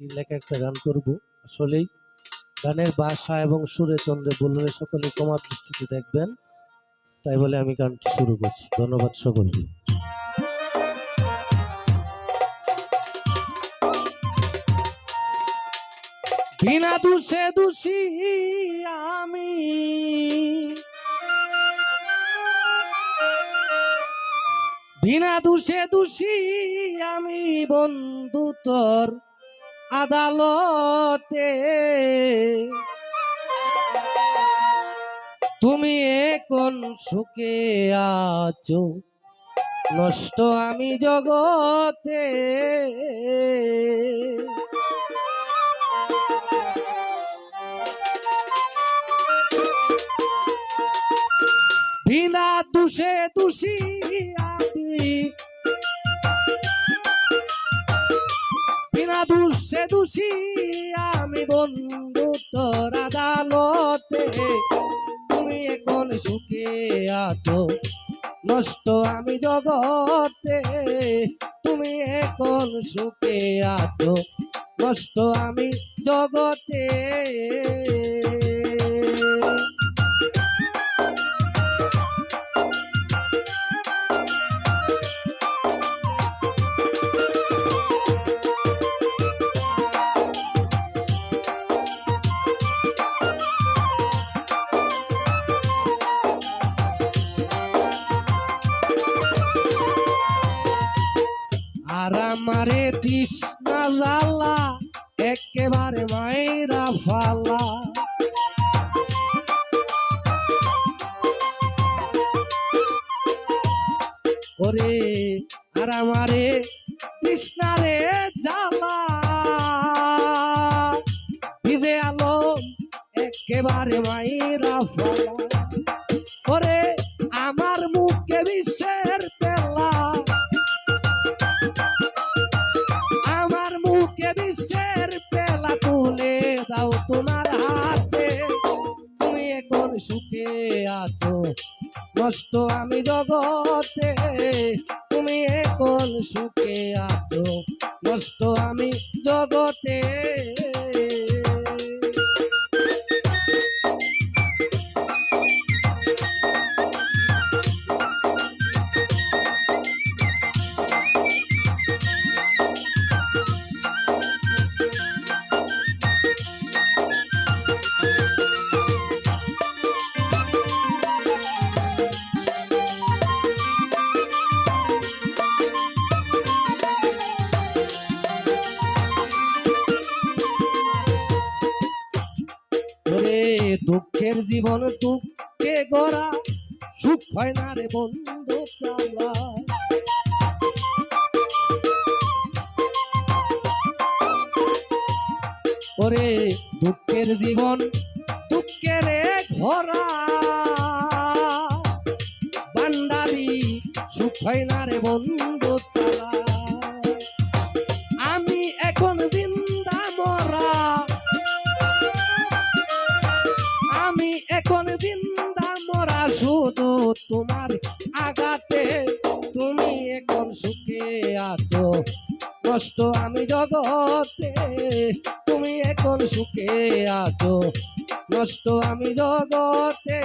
লেখা একটা গান করব। আসলেই গানের ভাষা এবং সুরে চন্দ্রে বললে সকলে কমার দৃষ্টিতে দেখবেন। তাই বলে আমি গানটি শুরু করছি। ধন্যবাদ সকলকে। বিনা দোষে দোষী আমি। বিনা দোষে দোষী আমি বন্ধু তোর। আদালতে। তুমি এখন সুখে আছো নষ্ট আমি জগতে। বিনা দোষে দোষী দোষে আমি বন্ধু তোর আদালতে। তুমি এখন সুখে আছো, নষ্ট আমি জগতে। তুমি এখন সুখে আছো, নষ্ট আমি জগতে। আমারে তৃষ্ণা জ্বালা একেবারে মায়েরা ফালা। ওরে, আর আমারে কৃষ্ণারে জ্বালা। ভিজে আলো, একেবারে মায়েরা ফালা। ওরে সুখে কষ্ট আমি জগতে তুমি এখন সুখে আছো। নষ্ট আমি জগতে। দুঃখের জীবন দুঃখে গড়া, সুখ হয় না রে বন্ধু চালা। ওরে, দুঃখের জীবন দুঃখের ঘরা বান্ডারি সুখ হয় না রে বন্ধু চালা। আগাতে তুমি এখন সুখে আছো নষ্ট আমি জগতে। তুমি এখন সুখে আছো নষ্ট আমি জগতে।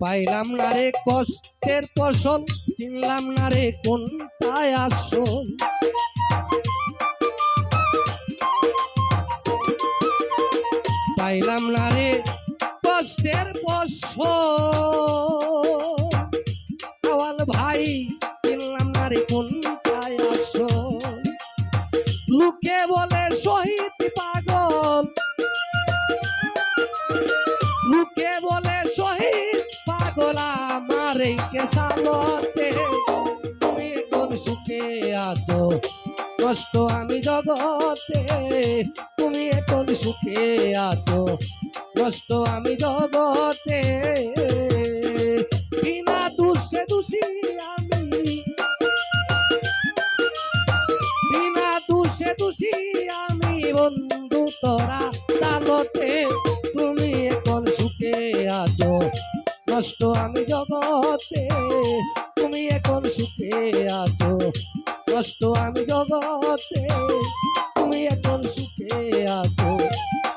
পাইলাম না রে কষ্টের ফসল, চিনলাম না রে কোনটায় আসল। পাইলাম না রে কষ্টের ফসল। ভাই, চিনলাম না রে কোনটায় আসল। লোকে বলে শহীদ পাগল। লোকে বলে শহীদ পাগল আমার তুমি কোন সুখে আছো? কষ্ট আমি জগতে। তুমি কোন সুখে আছো? কষ্ট আমি জগতে। কষ্ট আমি জগতে, তুমি এখন সুখে আছো। কষ্ট আমি জগতে, তুমি এখন সুখে আছো।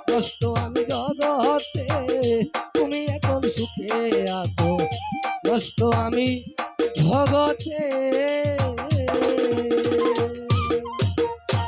কষ্ট আমি জগতে, তুমি এখন সুখে আছো। কষ্ট আমি জগতে।